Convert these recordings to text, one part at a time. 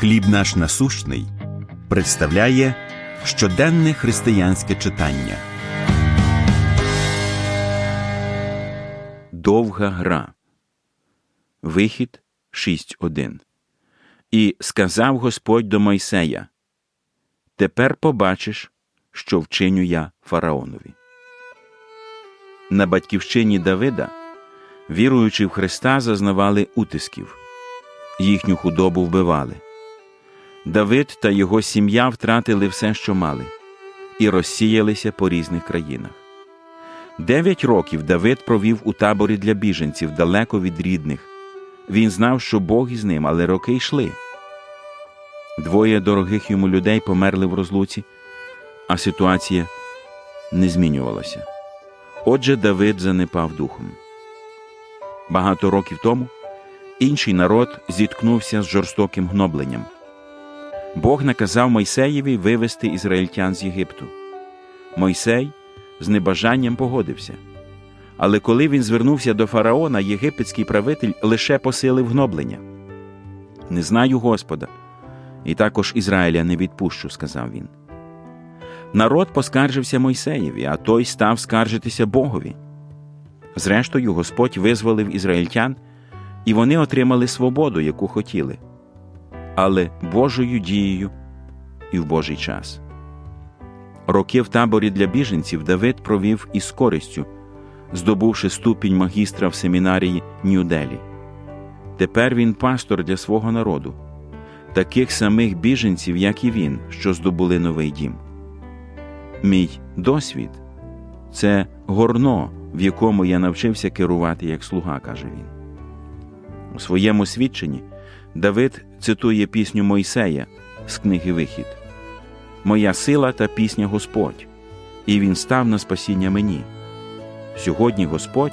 Хліб наш насущний представляє щоденне християнське читання. Довга гра. Вихід 6.1. І сказав Господь до Мойсея: Тепер побачиш, що вчиню я фараонові. На батьківщині Давида, віруючи в Христа, зазнавали утисків, їхню худобу вбивали. Давид та його сім'я втратили все, що мали, і розсіялися по різних країнах. Дев'ять років Давид провів у таборі для біженців далеко від рідних. Він знав, що Бог із ним, але роки йшли. Двоє дорогих йому людей померли в розлуці, а ситуація не змінювалася. Отже, Давид занепав духом. Багато років тому інший народ зіткнувся з жорстоким гнобленням. Бог наказав Мойсеєві вивести ізраїльтян з Єгипту. Мойсей з небажанням погодився. Але коли він звернувся до фараона, єгипетський правитель лише посилив гноблення. Не знаю Господа, і також Ізраїля не відпущу, сказав він. Народ поскаржився Мойсеєві, а той став скаржитися Богові. Зрештою, Господь визволив ізраїльтян, і вони отримали свободу, яку хотіли, але Божою дією і в Божий час. Роки в таборі для біженців Давид провів із користю, здобувши ступінь магістра в семінарії Нью-Делі. Тепер він пастор для свого народу, таких самих біженців, як і він, що здобули новий дім. Мій досвід це горно, в якому я навчився керувати як слуга, каже він. У своєму свідченні Давид цитує пісню Мойсея з книги Вихід Моя сила та пісня Господь, і Він став на спасіння мені. Сьогодні Господь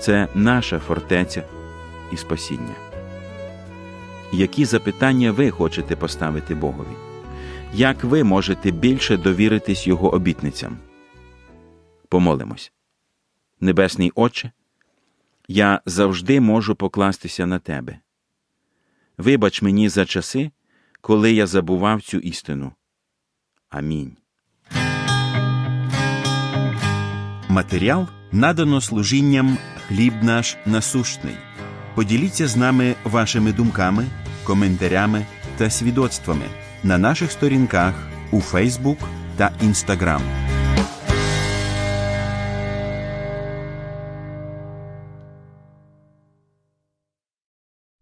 це наша фортеця і спасіння. Які запитання ви хочете поставити Богові? Як ви можете більше довіритись Його обітницям? Помолимось. Небесний Отче, я завжди можу покластися на Тебе. Вибач мені за часи, коли я забував цю істину. Амінь. Матеріал надано служінням Хліб наш насущний. Поділіться з нами вашими думками, коментарями та свідоцтвами на наших сторінках у Фейсбук та Інстаграм.